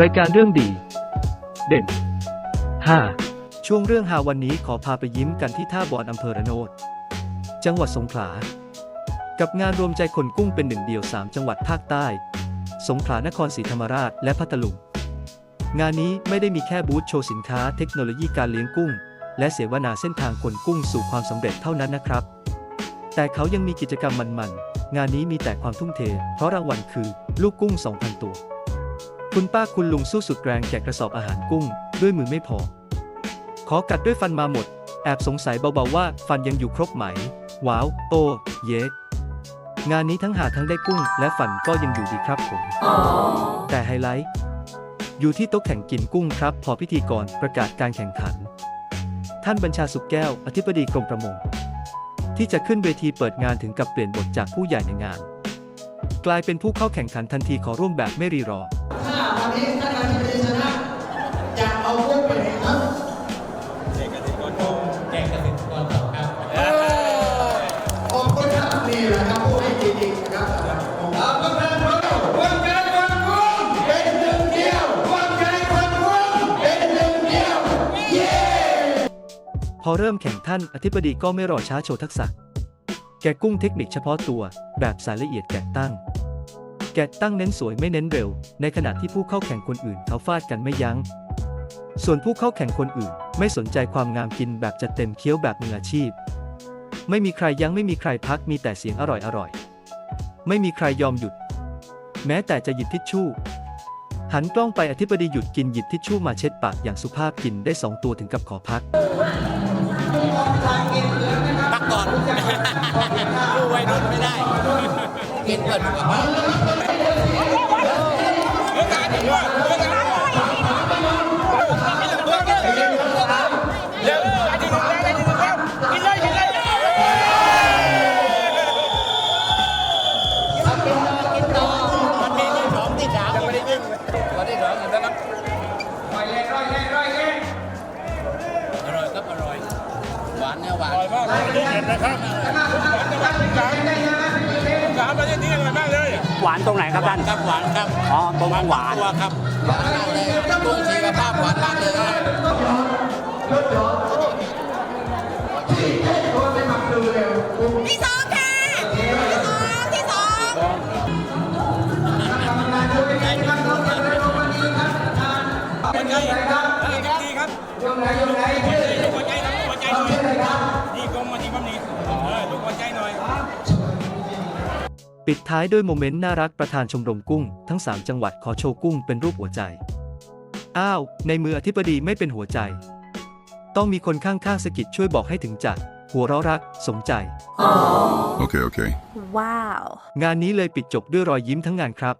รายการเรื่องดี เด่น 5 ช่วงเรื่องหาวันนี้ขอพาไปยิ้มกันที่ท่าบอนอำเภอระโนด จังหวัดสงขลา กับงานรวมใจคนกุ้งเป็นหนึ่งเดียว 3 จังหวัดภาคใต้ สงขลานครศรีธรรมราชและพัทลุง งานนี้ไม่ได้มีแค่บูธโชว์สินค้าเทคโนโลยีการเลี้ยงกุ้ง และเสวนาเส้นทางคนกุ้งสู่ความสำเร็จเท่านั้นนะครับ แต่เขายังมีกิจกรรมมันๆ งานนี้มีแต่ความทุ่มเท เพราะรางวัลคือ ลูกกุ้ง 2,000 ตัว คุณป้าคุณลุงสู้สุดแรงแจกกระสอบอาหารกุ้ง ด้วยมือไม่พอ ขอกัดด้วยฟันมาหมด แอบสงสัยเบาๆว่าฟันยังอยู่ครบไหม ว้าว โต เยกงานนี้ทั้งหาทั้งได้กุ้ง และฟันก็ยังอยู่ดีครับผม แต่ไฮไลท์ อยู่ที่โต๊ะแข่งกินกุ้งครับ พอพิธีกรประกาศการแข่งขัน ท่านบัญชาสุขแก้ว อธิบดีกรมประมง ที่จะขึ้นเวทีเปิดงานถึงกับเปลี่ยนบทจากผู้ใหญ่ในงาน กลายเป็นผู้เข้าแข่งขันทันทีขอร่วมแบบไม่รีรอ พอเริ่มแข่งท่านอธิบดีก็ไม่รอช้าโชว์ทักษะ แกะกุ้งเทคนิคเฉพาะตัว แบบสายละเอียดแกะตั้ง แกะตั้งเน้นสวยไม่เน้นเร็ว ในขณะที่ผู้เข้าแข่งคนอื่นเขาฟาดกันไม่ยัง้ง ส่วนผู้เข้าแข่งคนอื่น ไม่สนใจความงามกินแบบจัดเต็มเคี้ยวแบบมืออาชีพ ไม่มีใครยั้งไม่มีใครพักมีแต่เสียงอร่อยอร่อยๆไม่มีใครยอมหยุด แม้แต่จะหยิบทิชชู่ หันกล้องไปอธิบดีหยุดกินหยิบทิชชู่มาเช็ดปากอย่างสุภาพกินได้สองตัวถึงกับขอพัก พักก่อนดูไว้รุ่นไม่ได้กินเปิดสุขภาน หวานเนี่ยหวานสามประเทศนี้อร่อยมากเลยหวานตรงไหนครับท่านครับหวานครับอ๋อตรงหวานตัวครับหวานมากเลยกุ้งชีวภาพหวานมากเลยครับที่สองค่ะที่สองที่สองคนไทยดีครับยกไหนยกไหน ปิดท้ายด้วยโมเมนต์น่ารักประธานชมรมกุ้ง ทั้ง 3 จังหวัดขอโชว์กุ้งเป็นรูปหัวใจ อ้าว ในมืออธิบดีไม่เป็นหัวใจ ต้องมีคนข้างๆสะกิดช่วยบอกให้ถึงจัด หัวเราะรัก สมใจ Okay, okay. ว้าว งานนี้เลยปิดจบด้วยรอยยิ้มทั้งงานครับ